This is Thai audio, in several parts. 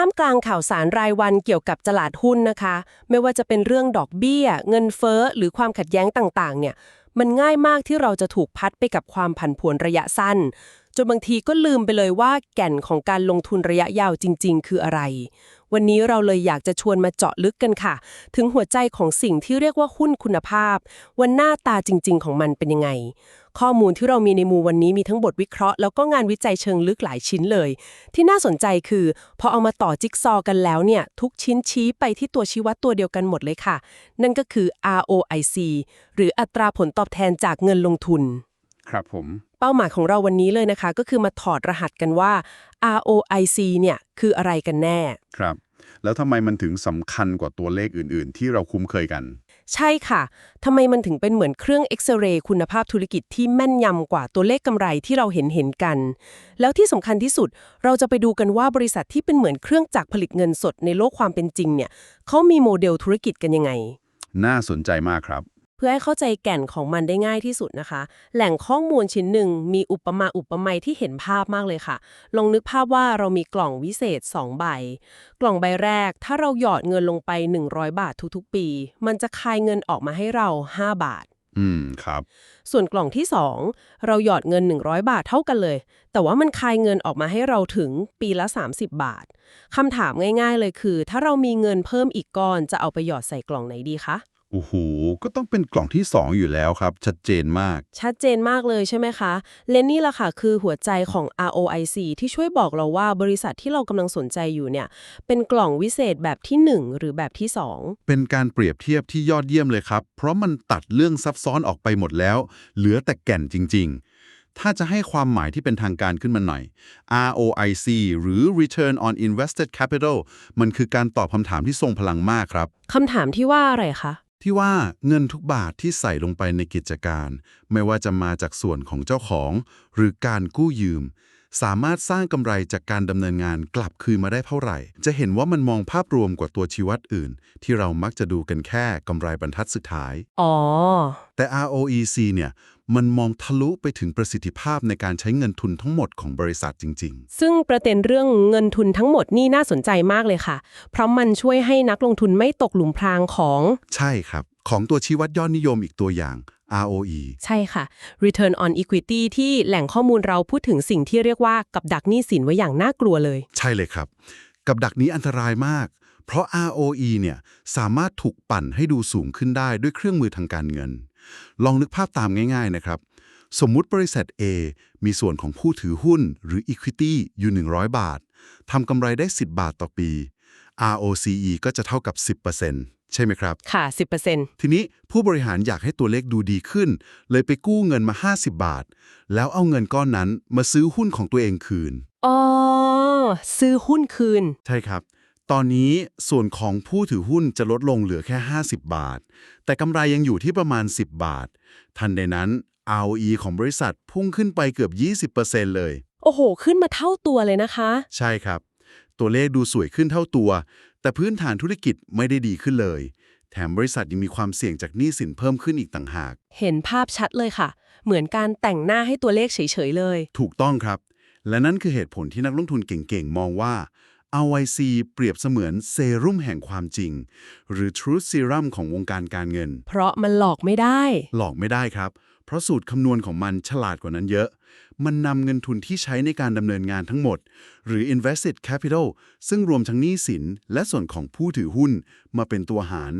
ท่ามกลางข่าวสารรายวันเกี่ยวกับตลาดหุ้นนะคะ ไม่ว่าจะเป็นเรื่องดอกเบี้ย เงินเฟ้อ หรือความขัดแย้งต่างๆ เนี่ย มันง่ายมากที่เราจะถูกพัดไปกับความผันผวนระยะสั้น จนบางทีก็ลืมไปเลยว่าแก่นของการลงทุนระยะยาวจริง ๆ คืออะไร วันนี้เราเลยอยากจะชวนมาเจาะลึกกันค่ะ ถึงหัวใจของสิ่งที่เรียกว่าหุ้นคุณภาพว่าหน้าตาจริง ๆ ของมันเป็นยังไง ข้อมูลที่เรามีในมูวันนี้มีทั้งบทวิเคราะห์แล้วก็งานวิจัยเชิงลึกหลายชิ้นเลย ที่น่าสนใจคือ พอเอามาต่อจิ๊กซอว์กันแล้วเนี่ย ทุกชิ้นชี้ไปที่ตัวชี้วัดตัวเดียวกันหมดเลยค่ะ นั่นก็คือ ROIC หรืออัตราผลตอบแทนจากเงินลงทุน ครับผมเป้าหมายของเราวันนี้เลยนะคะ ก็คือมาถอดรหัสกันว่า ROIC เนี่ยคืออะไรกันแน่ ครับ แล้วทำไมมันถึงสำคัญกว่าตัวเลขอื่น ๆ ที่เราคุ้มเคยกัน ใช่ค่ะ ทำไมมันถึงเป็นเหมือนเครื่องเอ็กซเรย์คุณภาพธุรกิจที่แม่นยำกว่าตัวเลขกำไรที่เราเห็นเห็นกัน แล้วที่สำคัญที่สุด เราจะไปดูกันว่าบริษัทที่เป็นเหมือนเครื่องจักรผลิตเงินสดในโลกความเป็นจริงเนี่ยเขามีโมเดลธุรกิจกันยังไง น่าสนใจมากครับ เพื่อให้เข้าใจแก่นของมันได้ง่ายที่สุดนะคะ แหล่งข้อมูลชิ้นหนึ่งมีอุปมาอุปไมยที่เห็นภาพมากเลยค่ะ ลองนึกภาพว่าเรามีกล่องวิเศษ 2 ใบ กล่องใบแรก ถ้าเราหยอดเงินลงไป 100 บาททุกๆ ปี มันจะคายเงินออกมาให้เรา 5 บาท อืมครับ ส่วนกล่องที่ 2 เราหยอดเงิน 100 บาทเท่ากันเลย แต่ว่ามันคายเงินออกมาให้เราถึงปีละ 30 บาทคำถามง่าย ๆ เลยคือ ถ้าเรามีเงินเพิ่มอีกก้อนจะเอาไปหยอดใส่กล่องไหนดีคะ โอ้โหก็ต้องเป็นกล่องที่ 2 อยู่แล้วครับ ชัดเจนมาก ชัดเจนมากเลยใช่ไหมคะ และนี่แหละค่ะคือหัวใจของ ROIC ที่ช่วยบอกเราว่าบริษัทที่เรากำลังสนใจอยู่เนี่ย เป็นกล่องวิเศษแบบที่ 1 หรือแบบที่ 2 เป็นการเปรียบเทียบที่ยอดเยี่ยมเลยครับ เพราะมันตัดเรื่องซับซ้อนออกไปหมดแล้ว เหลือแต่แก่นจริง ๆถ้าจะให้ความหมายที่เป็นทางการขึ้นมาหน่อย ROIC หรือ Return on Invested Capital มันคือการตอบคำถามที่ทรงพลังมากครับ คำถามที่ว่าอะไรคะ ที่ว่าเงินทุกบาทที่ใส่ลงไปในกิจการ ไม่ว่าจะมาจากส่วนของเจ้าของ หรือการกู้ยืม สามารถสร้างกำไรจากการดำเนินงานกลับคืนมาได้เท่าไหร่ จะเห็นว่ามันมองภาพรวมกว่าตัวชี้วัดอื่น ที่เรามักจะดูกันแค่กำไรบรรทัดสุดท้าย อ๋อ แต่ ROEC เนี่ย มันมองทะลุไปถึงประสิทธิภาพในการใช้เงินทุนทั้งหมดของบริษัทจริงซึ่งประเด็นเรื่องเงินทุนทั้งหมดนี่น่าสนใจมากเลยค่ะ เพราะมันช่วยให้นักลงทุนไม่ตกหลุมพรางของๆใช่ครับ ของตัวชี้วัดยอดนิยมอีกตัวอย่าง ROE ใช่ค่ะ Return on Equity ที่แหล่งข้อมูลเราพูดถึงสิ่งที่เรียกว่ากับดักหนี้สินไว้อย่างน่ากลัวเลย ใช่เลยครับ กับดักนี้อันตรายมาก เพราะ ROE เนี่ยสามารถถูกปั่นให้ดูสูงขึ้นได้ด้วยเครื่องมือทางการเงิน ลองนึกภาพตามง่ายๆนะครับ สมมุติบริษัท A มีส่วนของผู้ถือหุ้นหรือ Equity อยู่ 100 บาททำกำไรได้ 10 บาทต่อปี ROCE ก็จะเท่ากับ 10%ใช่ไหมครับ ค่ะ 10%ทีนี้ผู้บริหารอยากให้ตัวเลขดูดีขึ้น เลยไปกู้เงินมา 50 บาท แล้วเอาเงินก้อนนั้นมาซื้อหุ้นของตัวเองคืน อ๋อ ซื้อหุ้นคืน ใช่ครับ ตอนนี้ส่วนของผู้ถือหุ้นจะลดลงเหลือแค่ 50 บาท แต่กำไรยังอยู่ที่ประมาณ 10 บาท ทันใดนั้น ROE ของบริษัทพุ่งขึ้นไปเกือบ 20%เลย โอ้โห ขึ้นมาเท่าตัวเลยนะคะ ใช่ครับ ตัวเลขดูสวยขึ้นเท่าตัว แต่พื้นฐานธุรกิจไม่ได้ดีขึ้นเลย แถมบริษัทยังมีความเสี่ยงจากหนี้สินเพิ่มขึ้นอีกต่างหาก เห็นภาพชัดเลยค่ะ เหมือนการแต่งหน้าให้ตัวเลขเฉยๆเลย ถูกต้องครับ และนั่นคือเหตุผลที่นักลงทุนเก่งๆ มองว่า RYC เปรียบเสมือนเซรุ่มแห่งความจริง หรือ Truth Serum ของวงการการเงิน เพราะมันหลอกไม่ได้ หลอกไม่ได้ครับ เพราะสูตรคำนวณของมันฉลาดกว่านั้นเยอะ มันนำเงินทุนที่ใช้ในการดำเนินงานทั้งหมด หรือ invested capital ซึ่งรวมทั้งหนี้สิน และส่วนของผู้ถือหุ้นมาเป็นตัวหาร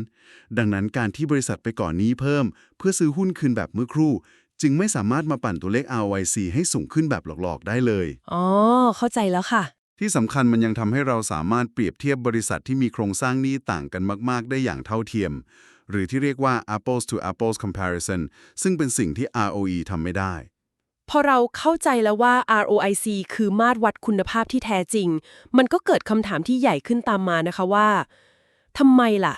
ดังนั้นการที่บริษัทไปก่อนหนี้เพิ่ม เพื่อซื้อหุ้นคืนแบบเมื่อครู่จึงไม่สามารถมาปั่นตัวเลข ROIC ให้สูงขึ้นแบบหลอก ๆ ได้เลย อ๋อ เข้าใจแล้วค่ะ ที่สำคัญมันยังทำให้เราสามารถเปรียบเทียบบริษัทที่มีโครงสร้างหนี้ต่างกันมาก ๆ ได้อย่างเท่าเทียม หรือที่เรียกว่า apples to apples comparison ซึ่งเป็นสิ่งที่ ROE ทำไม่ได้ พอเราเข้าใจแล้วว่า ROIC คือมาตรวัดคุณภาพที่แท้จริง มันก็เกิดคำถามที่ใหญ่ขึ้นตามมานะคะว่าทำไมล่ะ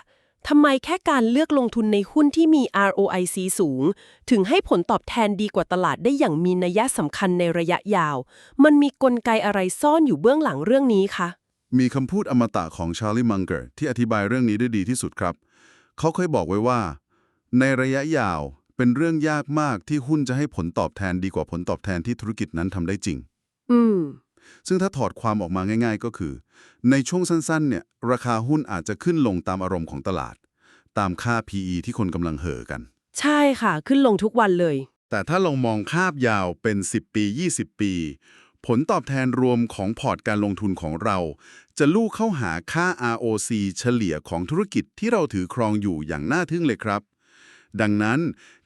ทำไมแค่การเลือกลงทุนในหุ้นที่มี ROIC สูง ถึงให้ผลตอบแทนดีกว่าตลาดได้อย่างมีนัยสำคัญในระยะยาว มันมีกลไกอะไรซ่อนอยู่เบื้องหลังเรื่องนี้คะ มีคำพูดอมตะของชาร์ลีมังเกอร์ที่อธิบายเรื่องนี้ได้ดีที่สุดครับ เขาเคยบอกไว้ว่า ในระยะยาวเป็นเรื่องยากมากที่หุ้นจะให้ผลตอบแทนดีกว่าผลตอบแทนที่ธุรกิจนั้นทำได้จริง อืม ซึ่งถ้าถอดความออกมาง่าย ๆ ก็คือ ในช่วงสั้นๆเนี่ยราคาหุ้นอาจจะขึ้นลงตามอารมณ์ของตลาด ตามค่า PE ที่คนกำลังเห่อกัน ใช่ค่ะ ขึ้นลงทุกวันเลย แต่ถ้าลองมองคาบยาวเป็น 10 ปี 20 ปี ผลตอบแทนรวมของพอร์ตการลงทุนของเรา จะลู่เข้าหาค่า ROC เฉลี่ยของธุรกิจที่เราถือครองอยู่อย่างน่าทึ่งเลยครับ ดังนั้น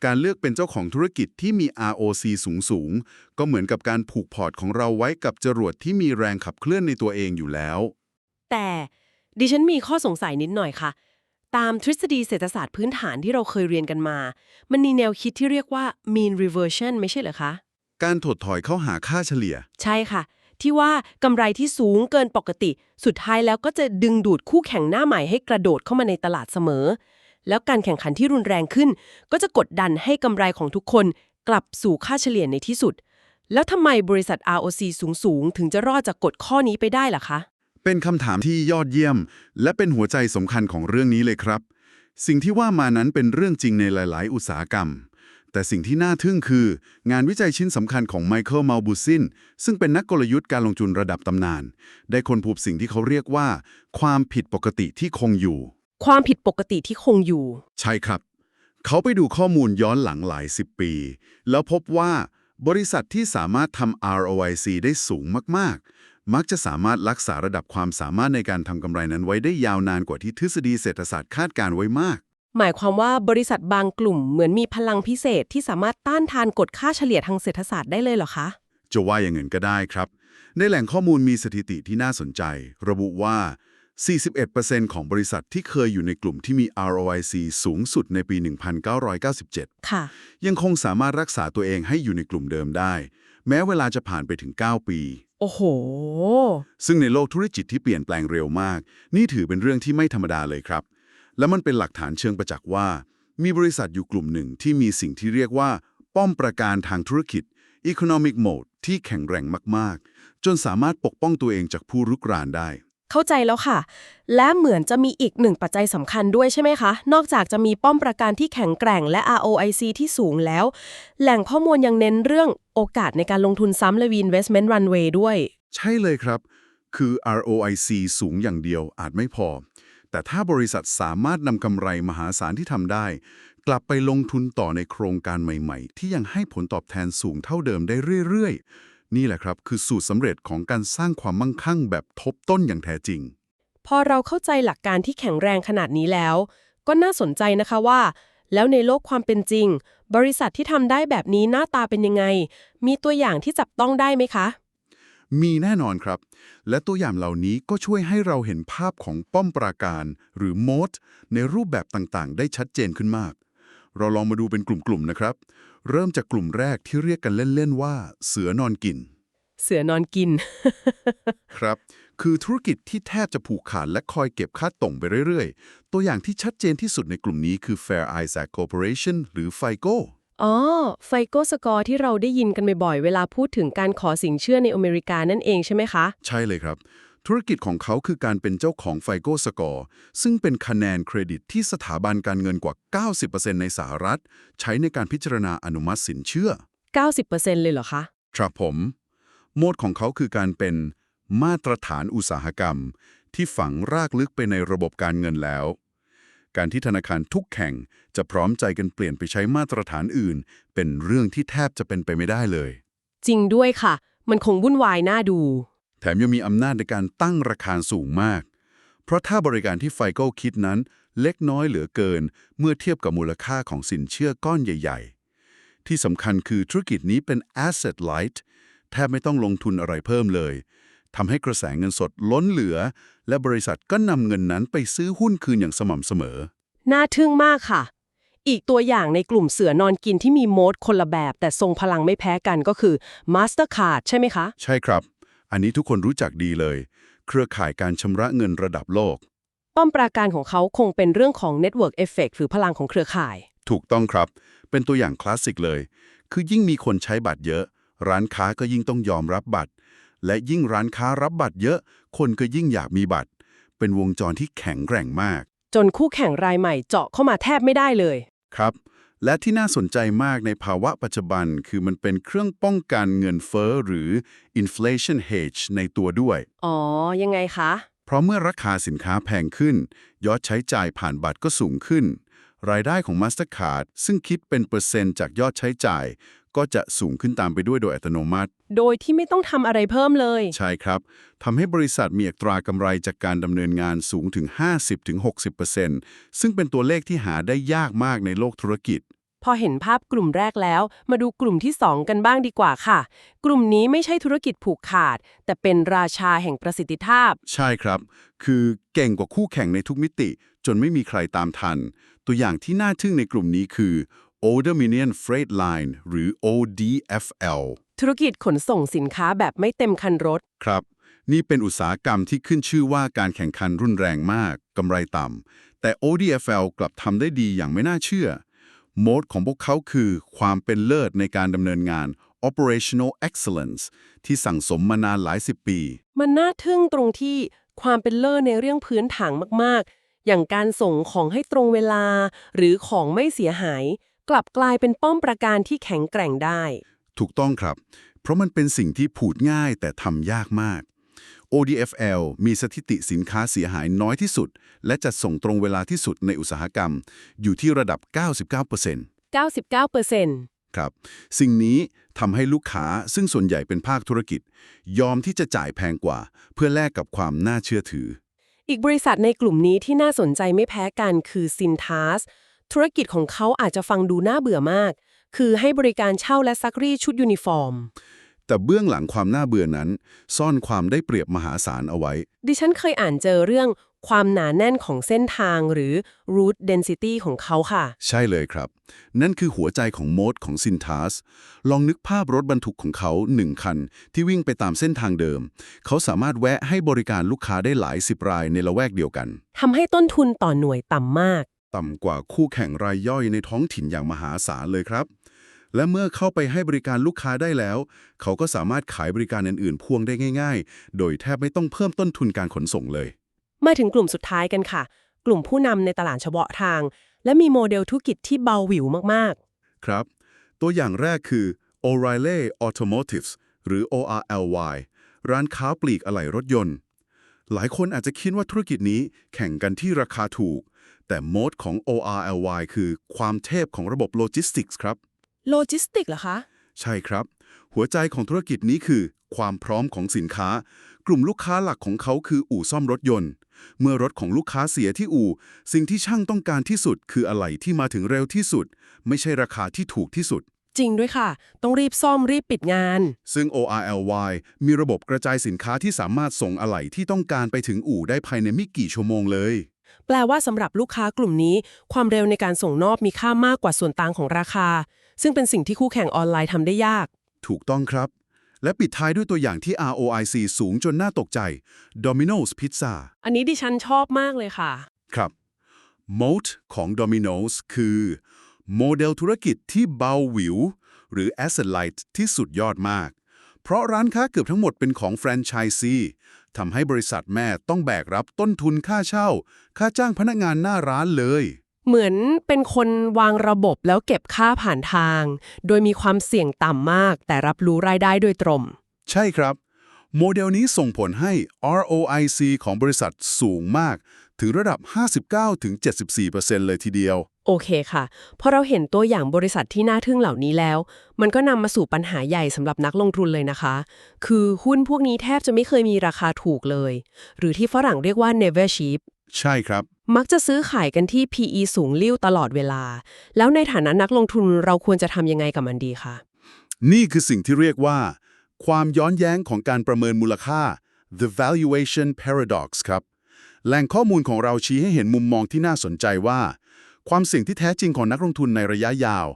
การเลือกเป็นเจ้าของธุรกิจที่มี ROC สูงสูงๆก็เหมือนกับการผูกพอร์ตของเราไว้กับจรวดที่มีแรงขับเคลื่อนในตัวเองอยู่แล้ว แต่ดิฉันมีข้อสงสัยนิดหน่อยค่ะ ตามทฤษฎีเศรษฐศาสตร์พื้นฐานที่เราเคยเรียนกันมา มันมีแนวคิดที่เรียกว่า mean reversion ไม่ใช่เหรอคะ การถดถอยเข้าหาค่าเฉลี่ย ใช่ค่ะ ที่ว่ากำไรที่สูงเกินปกติ สุดท้ายแล้วก็จะดึงดูดคู่แข่งหน้าใหม่ให้กระโดดเข้ามาในตลาดเสมอ แล้วการแข่งขันที่รุนแรงขึ้น ก็จะกดดันให้กำไรของทุกคนกลับสู่ค่าเฉลี่ยในที่สุด แล้วทำไมบริษัท ROC สูงๆ ถึงจะรอดจากกฎข้อนี้ไปได้ล่ะคะ เป็นคำถามที่ยอดเยี่ยม และเป็นหัวใจสำคัญของเรื่องนี้เลยครับ สิ่งที่ว่ามานั้นเป็นเรื่องจริงในหลาย ๆ อุตสาหกรรม แต่สิ่งที่น่าทึ่งคือ งานวิจัยชิ้นสำคัญของไมเคิลมาบูซินซึ่งเป็นนักกลยุทธ์การลงทุนระดับตำนาน ได้ค้นพบสิ่งที่เขาเรียกว่า ความผิดปกติที่คงอยู่ ความผิดปกติที่คงอยู่ ใช่ครับ เขาไปดูข้อมูลย้อนหลังหลายสิบปี แล้วพบว่าบริษัทที่สามารถทำ ROIC ได้สูงมาก ๆ มักจะสามารถรักษาระดับความสามารถในการทำกำไรนั้นไว้ได้ยาวนานกว่าที่ทฤษฎีเศรษฐศาสตร์คาดการไว้มาก หมายความว่าบริษัทบางกลุ่มเหมือนมีพลังพิเศษที่สามารถต้านทานกฎค่าเฉลี่ยทางเศรษฐศาสตร์ได้เลยเหรอคะ จะว่าอย่างนั้นก็ได้ครับ ในแหล่งข้อมูลมีสถิติที่น่าสนใจ ระบุว่า 41%ของบริษัทที่เคยอยู่ในกลุ่มที่มี ROIC สูงสุดในปี 1997 ค่ะ ยังคงสามารถรักษาตัวเองให้อยู่ในกลุ่มเดิมได้ แม้เวลาจะผ่านไปถึง 9 ปี โอ้โห ซึ่งในโลกธุรกิจที่เปลี่ยนแปลงเร็วมาก นี่ถือเป็นเรื่องที่ไม่ธรรมดาเลยครับ และมันเป็นหลักฐานเชิงประจักษ์ว่า มีบริษัทอยู่กลุ่มหนึ่งที่มีสิ่งที่เรียกว่า ป้อมประการทางธุรกิจ Economic Mode ที่แข็งแรงมาก ๆ จนสามารถปกป้องตัวเองจากผู้รุกรานได้ เข้าใจแล้วค่ะ และเหมือนจะมีอีกหนึ่งปัจจัยสำคัญด้วยใช่ไหมคะ นอกจากจะมีป้อมประกันที่แข็งแกร่งและ ROIC ที่สูงแล้ว แหล่งข้อมูลยังเน้นเรื่องโอกาสในการลงทุนซ้ำและ Reinvestment Runway ด้วย ใช่เลยครับ คือ ROIC สูงอย่างเดียวอาจไม่พอ แต่ถ้าบริษัทสามารถนำกำไรมหาศาลที่ทำได้ กลับไปลงทุนต่อในโครงการใหม่ ๆ ที่ยังให้ผลตอบแทนสูงเท่าเดิมได้เรื่อยๆ นี่แหละครับ คือสูตรสำเร็จของการสร้างความมั่งคั่งแบบทบต้นอย่างแท้จริง พอเราเข้าใจหลักการที่แข็งแรงขนาดนี้แล้ว ก็น่าสนใจนะคะว่า แล้วในโลกความเป็นจริง บริษัทที่ทำได้แบบนี้หน้าตาเป็นยังไง มีตัวอย่างที่จับต้องได้ไหมคะ มีแน่นอนครับ และตัวอย่างเหล่านี้ก็ช่วยให้เราเห็นภาพของป้อมปราการ หรือโมดในรูปแบบต่างๆ ได้ชัดเจนขึ้นมาก เราลองมาดูเป็นกลุ่มๆนะครับ เริ่มจากกลุ่มแรกที่เรียกกันเล่น ๆ ว่า เสือนอนกิน เสือนอนกิน ครับ คือธุรกิจที่แทบจะผูกขาดและคอยเก็บค่าต่งไปเรื่อย ๆ ตัวอย่างที่ชัดเจนที่สุดในกลุ่มนี้คือ Fair Isaac Corporation หรือ FICO อ๋อ ไฟโกสกอร์ที่เราได้ยินกันบ่อยๆ เวลาพูดถึงการขอสินเชื่อในอเมริกานั่นเองใช่ไหมคะ ใช่เลยครับ ธุรกิจของเขาคือการเป็นเจ้าของ FICO Score ซึ่งเป็นคะแนนเครดิตที่สถาบันการเงินกว่า 90%ในสหรัฐ ใช้ในการพิจารณาอนุมัติสินเชื่อ 90%เลยเหรอคะ ครับผมโหมดของเขาคือการเป็นมาตรฐานอุตสาหกรรม ที่ฝังรากลึกไปในระบบการเงินแล้ว การที่ธนาคารทุกแห่งจะพร้อมใจกันเปลี่ยนไปใช้มาตรฐานอื่น เป็นเรื่องที่แทบจะเป็นไปไม่ได้เลย จริงด้วยค่ะ มันคงวุ่นวายน่าดู แถมยังมีอำนาจในการตั้งราคาสูงมาก เพราะถ้าบริการที่ไฟโก้คิดนั้นเล็กน้อยเหลือเกิน เมื่อเทียบกับมูลค่าของสินเชื่อก้อนใหญ่ ๆ ที่สำคัญคือธุรกิจนี้เป็น asset light แทบไม่ต้องลงทุนอะไรเพิ่มเลยทำให้กระแสเงินสดล้นเหลือ และบริษัทก็นำเงินนั้นไปซื้อหุ้นคืนอย่างสม่ำเสมอ น่าทึ่งมากค่ะ อีกตัวอย่างในกลุ่มเสือนอนกินที่มีโมดคนละแบบ แต่ทรงพลังไม่แพ้กันก็คือ Mastercard ใช่ไหมคะ ใช่ครับ อันนี้ทุกคนรู้จักดีเลย เครือข่ายการชำระเงินระดับโลก ป้อมปราการของเขาคงเป็นเรื่องของ Network Effect หรือพลังของเครือข่าย ถูกต้องครับ เป็นตัวอย่างคลาสสิกเลย คือยิ่งมีคนใช้บัตรเยอะ ร้านค้าก็ยิ่งต้องยอมรับบัตร และยิ่งร้านค้ารับบัตรเยอะ คนก็ยิ่งอยากมีบัตร เป็นวงจรที่แข็งแกร่งมาก จนคู่แข่งรายใหม่เจาะเข้ามาแทบไม่ได้เลย ครับ และที่น่าสนใจมากในภาวะปัจจุบันคือมันเป็นเครื่องป้องกันเงินเฟ้อหรือ inflation hedge ในตัวด้วย อ๋อ ยังไงคะ เพราะเมื่อราคาสินค้าแพงขึ้น ยอดใช้จ่ายผ่านบัตรก็สูงขึ้น รายได้ของ Mastercard ซึ่งคิดเป็นเปอร์เซ็นต์จากยอดใช้จ่าย ก็จะสูงขึ้นตามไปด้วยโดยอัตโนมัติ โดยที่ไม่ต้องทำอะไรเพิ่มเลย ใช่ครับทำให้บริษัทมีอัตรากำไรจากการดำเนินงานสูงถึง 50-60%ซึ่งเป็นตัวเลขที่หาได้ยากมากในโลกธุรกิจ พอเห็นภาพกลุ่มแรกแล้ว มาดูกลุ่มที่ 2 กันบ้างดีกว่าค่ะ กลุ่มนี้ไม่ใช่ธุรกิจผูกขาด แต่เป็นราชาแห่งประสิทธิภาพ ใช่ครับ คือเก่งกว่าคู่แข่งในทุกมิติ จนไม่มีใครตามทัน ตัวอย่างที่น่าทึ่งในกลุ่มนี้คือ Old Dominion Freight Line หรือ ODFL ธุรกิจขนส่งสินค้าแบบไม่เต็มคันรถ ครับ นี่เป็นอุตสาหกรรมที่ขึ้นชื่อว่าการแข่งขันรุนแรงมาก กำไรต่ำ แต่ ODFL กลับทำได้ดีอย่างไม่น่าเชื่อ โหมดของพวกเขาคือความเป็นเลิศในการดำเนินงาน operational excellence ที่สั่งสมมานานหลายสิบปี มันน่าทึ่งตรงที่ความเป็นเลิศในเรื่องพื้นฐานมากๆ อย่างการส่งของให้ตรงเวลา หรือของไม่เสียหาย กลับกลายเป็นป้อมประการที่แข็งแกร่งได้ ถูกต้องครับ เพราะมันเป็นสิ่งที่ผูดง่ายแต่ทำยากมาก ODFL มีสถิติสินค้าเสียหายน้อยที่สุด และจัดส่งตรงเวลาที่สุดในอุตสาหกรรม อยู่ที่ระดับ 99% 99%ครับ สิ่งนี้ทำให้ลูกค้าซึ่งส่วนใหญ่เป็นภาคธุรกิจ ยอมที่จะจ่ายแพงกว่า เพื่อแลกกับความน่าเชื่อถือ อีกบริษัทในกลุ่มนี้ที่น่าสนใจไม่แพ้กันคือ Cintas ธุรกิจของเขาอาจจะฟังดูน่าเบื่อมาก คือให้บริการเช่าและซักรีดชุดยูนิฟอร์ม แต่เบื้องหลังความน่าเบื่อนั้น ซ่อนความได้เปรียบมหาศาลเอาไว้ ดิฉันเคยอ่านเจอเรื่องความหนาแน่นของเส้นทางหรือ route density ของเขาค่ะ ใช่เลยครับ นั่นคือหัวใจของโมดของซินทัสลองนึกภาพรถบรรทุกของเขาหนึ่งคัน ที่วิ่งไปตามเส้นทางเดิม เขาสามารถแวะให้บริการลูกค้าได้หลายสิบรายในละแวกเดียวกัน ทำให้ต้นทุนต่อหน่วยต่ำมาก ต่ำกว่าคู่แข่งรายย่อยในท้องถิ่นอย่างมหาศาลเลยครับ และเมื่อเข้าไปให้บริการลูกค้าได้แล้ว เขาก็สามารถขายบริการอื่นๆพ่วงได้ง่าย ๆ โดยแทบไม่ต้องเพิ่มต้นทุนการขนส่งเลย มาถึงกลุ่มสุดท้ายกันค่ะ กลุ่มผู้นำในตลาดเฉพาะทาง และมีโมเดลธุรกิจที่เบาหวิวมากครับ ตัวอย่างแรกคือ O'Reilly Automotives หรือ ORLY ร้านค้าปลีกอะไหล่รถยนต์ หลายคนอาจจะคิดว่าธุรกิจนี้แข่งกันที่ราคาถูก แต่โมดของ ORLY คือความเทพของระบบโลจิสติกส์ครับๆ โลจิสติกเหรอคะ ใช่ครับ หัวใจของธุรกิจนี้คือ ความพร้อมของสินค้า กลุ่มลูกค้าหลักของเขาคืออู่ซ่อมรถยนต์ เมื่อรถของลูกค้าเสียที่อู่ สิ่งที่ช่างต้องการที่สุด คืออะไหล่ที่มาถึงเร็วที่สุด ไม่ใช่ราคาที่ถูกที่สุด จริงด้วยค่ะ ต้องรีบซ่อมรีบปิดงาน ซึ่ง ORLY มีระบบกระจายสินค้าที่สามารถส่งอะไหล่ที่ต้องการไปถึงอู่ได้ภายในไม่กี่ชั่วโมงเลย แปลว่าสำหรับลูกค้ากลุ่มนี้ ความเร็วในการส่งนอบมีค่ามากกว่าส่วนต่างของราคา ซึ่งเป็นสิ่งที่คู่แข่งออนไลน์ทำได้ยาก ถูกต้องครับ และปิดท้ายด้วยตัวอย่างที่ ROIC สูงจนน่าตกใจ Domino's Pizza อันนี้ดิฉันชอบมากเลยค่ะ ครับ Moat ของ Domino's คือ โมเดลธุรกิจที่เบาหวิว หรือ Asset Light ที่สุดยอดมาก เพราะร้านค้าเกือบทั้งหมดเป็นของแฟรนไชส์ซีทำให้บริษัทแม่ต้องแบกรับต้นทุนค่าเช่า ค่าจ้างพนักงานหน้าร้านเลย เหมือนเป็นคนวางระบบแล้วเก็บค่าผ่านทาง โดยมีความเสี่ยงต่ำมาก แต่รับรู้รายได้โดยตรง ใช่ครับ โมเดลนี้ส่งผลให้ ROIC ของบริษัทสูงมาก ถึงระดับ 59-74%เลยทีเดียว โอเคค่ะ พอเราเห็นตัวอย่างบริษัทที่น่าทึ่งเหล่านี้แล้ว มันก็นำมาสู่ปัญหาใหญ่สำหรับนักลงทุนเลยนะคะ คือหุ้นพวกนี้แทบจะไม่เคยมีราคาถูกเลย หรือที่ฝรั่งเรียกว่า never cheap ใช่ครับ มักจะซื้อขายกันที่ PE สูงลิ่วตลอดเวลา แล้วในฐานะนักลงทุนเราควรจะทำยังไงกับมันดีคะ นี่คือสิ่งที่เรียกว่า ความย้อนแย้งของการประเมินมูลค่า the valuation paradox ครับ แหล่งข้อมูลของเราชี้ให้เห็นมุมมองที่น่าสนใจว่า ความเสี่ยงที่แท้จริงของนักลงทุนในระยะยาว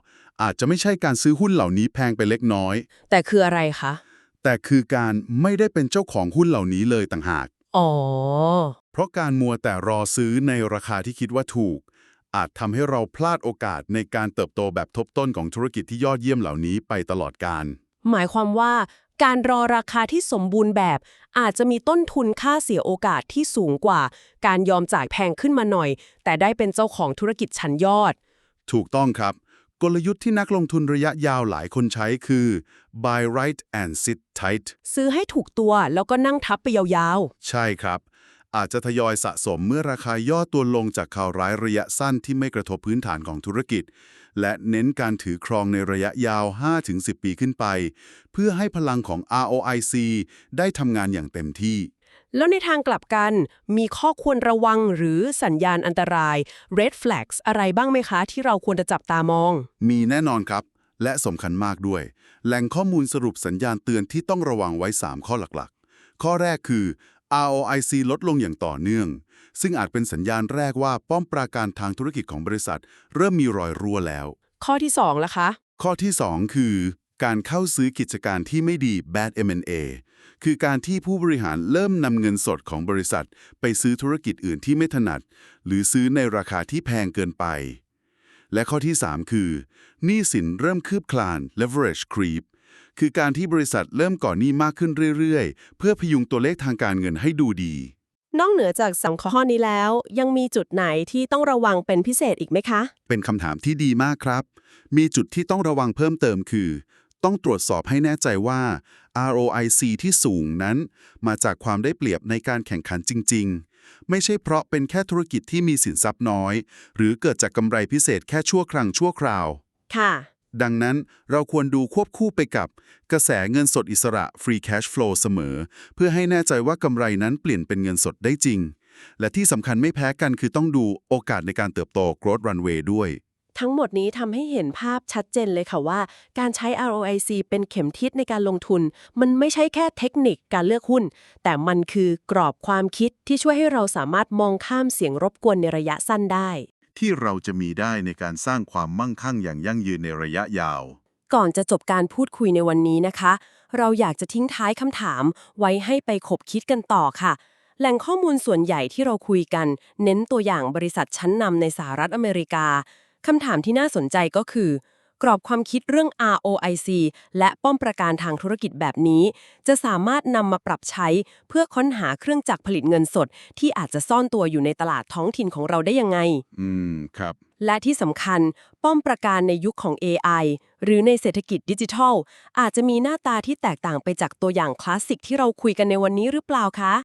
อาจจะไม่ใช่การซื้อหุ้นเหล่านี้แพงไปเล็กน้อย แต่คืออะไรคะ แต่คือการไม่ได้เป็นเจ้าของหุ้นเหล่านี้เลยต่างหาก อ๋อ เพราะการมัวแต่รอซื้อในราคาที่คิดว่าถูก อาจทำให้เราพลาดโอกาสในการเติบโตแบบทบต้นของธุรกิจที่ยอดเยี่ยมเหล่านี้ไปตลอดการ หมายความว่าการรอราคาที่สมบูรณ์แบบ อาจจะมีต้นทุนค่าเสียโอกาสที่สูงกว่า การยอมจ่ายแพงขึ้นมาหน่อย แต่ได้เป็นเจ้าของธุรกิจชั้นยอด ถูกต้องครับ กลยุทธ์ที่นักลงทุนระยะยาวหลายคนใช้คือ buy right and sit tight ซื้อให้ถูกตัวแล้วก็นั่งทับไปยาวใช่ครับ อาจจะทยอยสะสมเมื่อราคาย่อตัวลงจากข่าวร้ายระยะสั้นที่ไม่กระทบพื้นฐานของธุรกิจ และเน้นการถือครองในระยะยาว 5-10 ปีขึ้นไป เพื่อให้พลังของ ROIC ได้ทำงานอย่างเต็มที่ๆแล้วในทางกลับกัน มีข้อควรระวังหรือสัญญาณอันตราย red flags อะไรบ้างไหมคะ ที่เราควรจะจับตามอง มีแน่นอนครับ และสำคัญมากด้วย แหล่งข้อมูลสรุปสัญญาณเตือนที่ต้องระวังไว้ 3 ข้อหลักๆ ข้อแรกคือ ROIC ลดลงอย่างต่อเนื่อง ซึ่งอาจเป็นสัญญาณแรกว่าป้อมปราการทางธุรกิจของบริษัท เริ่มมีรอยรั่วแล้ว ข้อที่2ล่ะคะ ข้อที่ 2 คือ การเข้าซื้อกิจการที่ไม่ดี bad M&A คือการที่ผู้บริหารเริ่มนำเงินสดของบริษัท ไปซื้อธุรกิจอื่นที่ไม่ถนัด หรือซื้อในราคาที่แพงเกินไป และข้อที่ 3 คือหนี้สินเริ่มคืบคลาน leverage creep คือการที่บริษัทเริ่มก่อหนี้มากขึ้นเรื่อยๆ เพื่อพยุงตัวเลขทางการเงินให้ดูดี นอกเหนือจากสังข้อนี้แล้ว ยังมีจุดไหนที่ต้องระวังเป็นพิเศษอีกไหมคะ เป็นคำถามที่ดีมากครับ มีจุดที่ต้องระวังเพิ่มเติมคือ ต้องตรวจสอบให้แน่ใจว่า ROIC ที่สูงนั้น มาจากความได้เปรียบในการแข่งขันจริง ๆ ไม่ใช่เพราะเป็นแค่ธุรกิจที่มีสินทรัพย์น้อย หรือเกิดจากกำไรพิเศษแค่ชั่วครั้งชั่วคราว ค่ะ ดังนั้นเราควรดูควบคู่ไปกับกระแสเงินสดอิสระ free cash flow เสมอ เพื่อให้แน่ใจว่ากำไรนั้นเปลี่ยนเป็นเงินสดได้จริง และที่สำคัญไม่แพ้กันคือต้องดูโอกาสในการเติบโต growth runway ด้วย ทั้งหมดนี้ทำให้เห็นภาพชัดเจนเลยค่ะว่า การใช้ ROIC เป็นเข็มทิศในการลงทุน มันไม่ใช่แค่เทคนิคการเลือกหุ้น แต่มันคือกรอบความคิดที่ช่วยให้เราสามารถมองข้ามเสียงรบกวนในระยะสั้นได้ ที่เราจะมีได้ในการสร้างความมั่งคั่งอย่างยั่งยืนในระยะยาว ก่อนจะจบการพูดคุยในวันนี้นะคะ เราอยากจะทิ้งท้ายคำถาม ไว้ให้ไปขบคิดกันต่อค่ะ แหล่งข้อมูลส่วนใหญ่ที่เราคุยกัน เน้นตัวอย่างบริษัทชั้นนำในสหรัฐอเมริกาคำถามที่น่าสนใจก็คือ กรอบความคิดเรื่อง ROIC และป้อมประการทางธุรกิจแบบนี้ จะสามารถนำมาปรับใช้เพื่อค้นหาเครื่องจักรผลิตเงินสด ที่อาจจะซ่อนตัวอยู่ในตลาดท้องถิ่นของเราได้ยังไง อืม ครับ และที่สำคัญ ป้อมประการในยุคของ AI หรือในเศรษฐกิจดิจิทัล อาจจะมีหน้าตาที่แตกต่างไปจากตัวอย่างคลาสสิกที่เราคุยกันในวันนี้หรือเปล่าคะ